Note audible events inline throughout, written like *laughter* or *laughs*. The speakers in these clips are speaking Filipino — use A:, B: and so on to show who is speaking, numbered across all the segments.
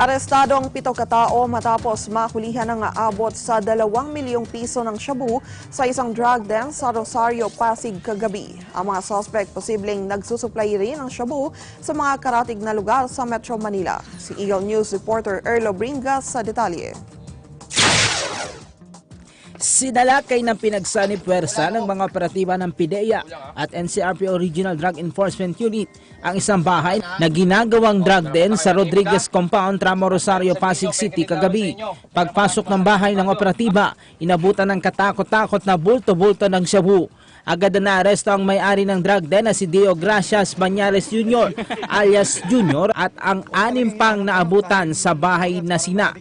A: Arestado ang pito katao matapos makulihan ng aabot sa 2 milyong piso ng shabu sa isang drug den sa Rosario, Pasig kagabi. Ang mga suspect posibleng nagsusupply rin ng shabu sa mga karatig na lugar sa Metro Manila. Si Eagle News reporter Erlo Bringas sa detalye.
B: Sinalakay ng pinagsanip pwersa ng mga operatiba ng PIDEA at NCRPO Regional Drug Enforcement Unit ang isang bahay na ginagawang drug den sa Rodriguez Compound, Tramo Rosario, Pasig City kagabi. Pagpasok ng bahay ng operatiba, inabutan ng katakot-takot na bulto-bulto ng shabu. Agad na naaresto ang may-ari ng drug den na si Dio Gracias Banyares Jr. *laughs* alias Junior at ang anim pang naabutan sa bahay na sina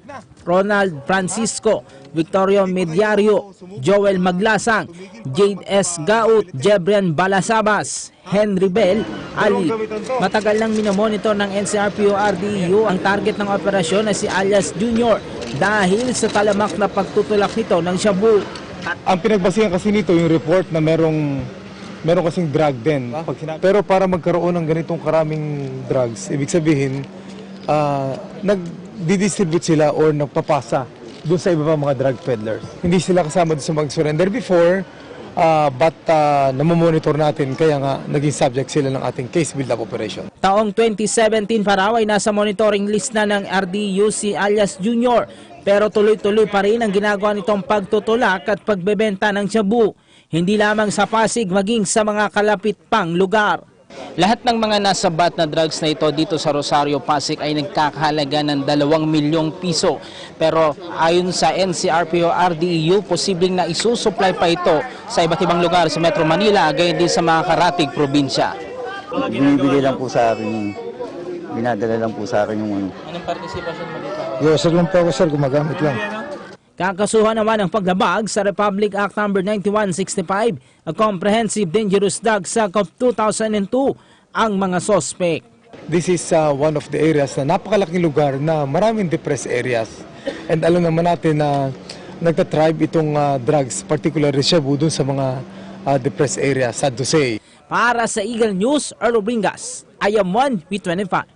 B: Ronald Francisco, Victorio Mediario, Joel Maglasang, Jade S. Gaut, Jebrian Balasabas, Henry Bell, Ali. Matagal nang minomonitor ng NCRPO RDU ang target ng operasyon na si alias Junior dahil sa talamak na pagtutulak nito ng shabu.
C: Ang pinagbasihan kasi nito yung report na merong meron kasing drug sinabi- Pero para magkaroon ng ganitong karaming drugs, ibig sabihin, ah, nag-distribute sila or nagpapasa doon sa iba pa mga drug peddlers. Hindi sila kasama doon sa mag-surrender before, ah, but uh, namomonitor natin kaya nga naging subject sila ng ating case build-up operation.
B: Taong 2017 pa raw ay nasa monitoring list na ng RDU si alias Junior pero tuloy-tuloy pa rin ang ginagawa nitong pagtutulak at pagbebenta ng shabu. Hindi lamang sa Pasig maging sa mga kalapit pang lugar. Lahat ng mga nasa bat na drugs na ito dito sa Rosario, Pasig ay nagkakahalaga ng 2 milyong piso. Pero ayon sa NCRPO RDEU, posibleng na isusupply pa ito sa iba't ibang lugar sa Metro Manila, gayon din sa mga karatig probinsya.
D: Binibigay lang po sa akin yung binadala lang po sa akin yung ano.
B: Anong participation mo dito?
C: User lang po ako sir, gumagamit lang.
B: Kakasuhan naman ang paglabag sa Republic Act No. 9165, a Comprehensive Dangerous Drugs Act of 2002, ang mga sospek.
C: This is uh, one of the areas na napakalaking lugar na maraming depressed areas. And alam naman natin na nagtatribe itong uh, drugs, particularly shabu, dun sa mga uh, depressed areas, sad to say.
B: Para sa Eagle News, Earl Bringas, I am 1 with 25.